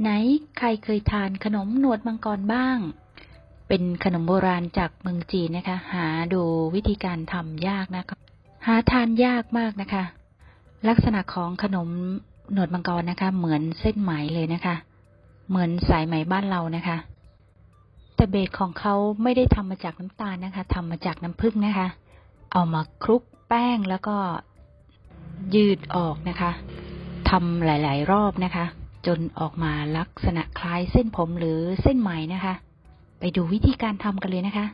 ไหนใครเคยทานขนมหนวดมังกรบ้าง เป็นขนมโบราณจากเมืองจีนนะคะ หาดูวิธีการทำยากนะคะ หาทานยากมากนะคะ ลักษณะของขนมหนวดมังกรนะคะ เหมือนเส้นไหมเลยนะคะ เหมือนสายไหมบ้านเรานะคะ แต่เบสของเขาไม่ได้ทำมาจากน้ำตาลนะคะทำมาจากน้ำผึ้งนะคะ เอามาคลุกแป้งแล้วก็ยืดออกนะคะทำหลาย ๆ รอบนะคะ จนออกมาลักษณะคล้ายเส้นผมหรือเส้นไหมนะคะ ไปดูวิธีการทำกันเลยนะคะ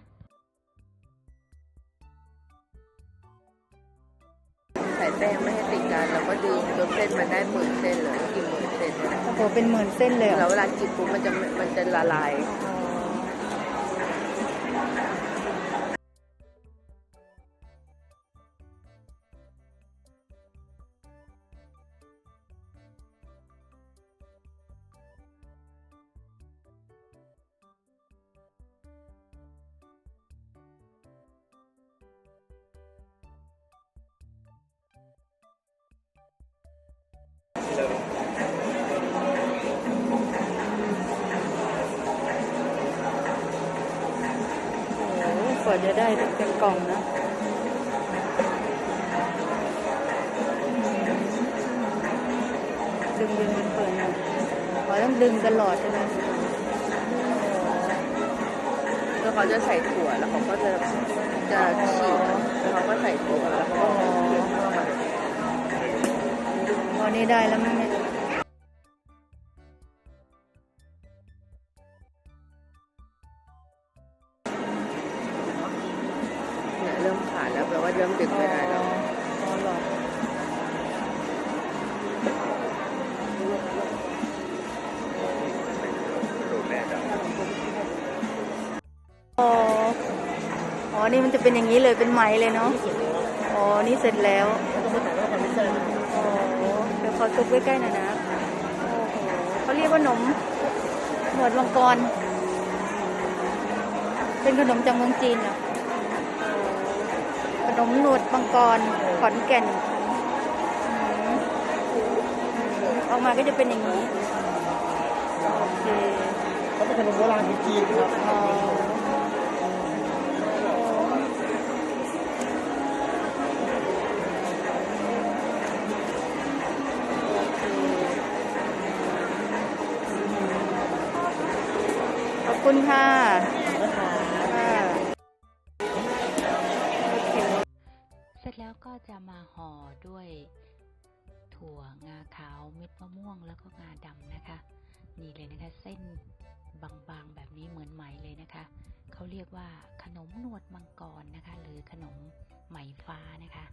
ใส่แป้งไม่ให้ติดกันแล้วก็ดึงจนเส้นมันได้หมื่นเส้นเลยกี่หมื่นเส้นเนี่ยโอ้โหเป็นหมื่นเส้นเลยเหรแล้อวเวลากินปุ๊บมันจะมันจะละลาย ว่าจะได้เป็นกล่องนะดึงดึงเป็นเปิดนะอ๋อต้องดึงตลอดใช่ไหมแล้วเขาจะใส่ถั่วแล้วเขาก็จะจะฉีกแล้วเขาก็ใส่ถั่วแล้วเขาก็เคี่ยวเข้ามาพอนี้ได้แล้วมั้งเนี่ยเนี่ย แล้วแปลว่าเริ่มดึงไม่ได้แล้วอ๋อ อ๋อ นี่มันจะเป็นอย่างนี้เลย เป็นไหมเลยเนาะ อ๋อ นี่เสร็จแล้วอ้โหเดี๋ยวขอซุกใกล้ๆหน่อยนะโอ้โหเขาเรียกว่าขนมหนวดมังกร เป็นขนมจากเมืองจีนเหรอ นมหนวดมังกรขอนแก่นอออกมาก็จะเป็นอย่างนี้โอเคเขาเป็นขนมโบราณจีนครับขอบคุณค่ะ แล้วก็จะมาห่อด้วยถั่วงาขาวเม็ดมะม่วงแล้วก็งาดำนะคะ นี่เลยนะคะ เส้นบางๆแบบนี้เหมือนไหมเลยนะคะเขาเรียกว่าขนมหนวดมังกรนะคะ หรือขนมไหมฟ้านะคะ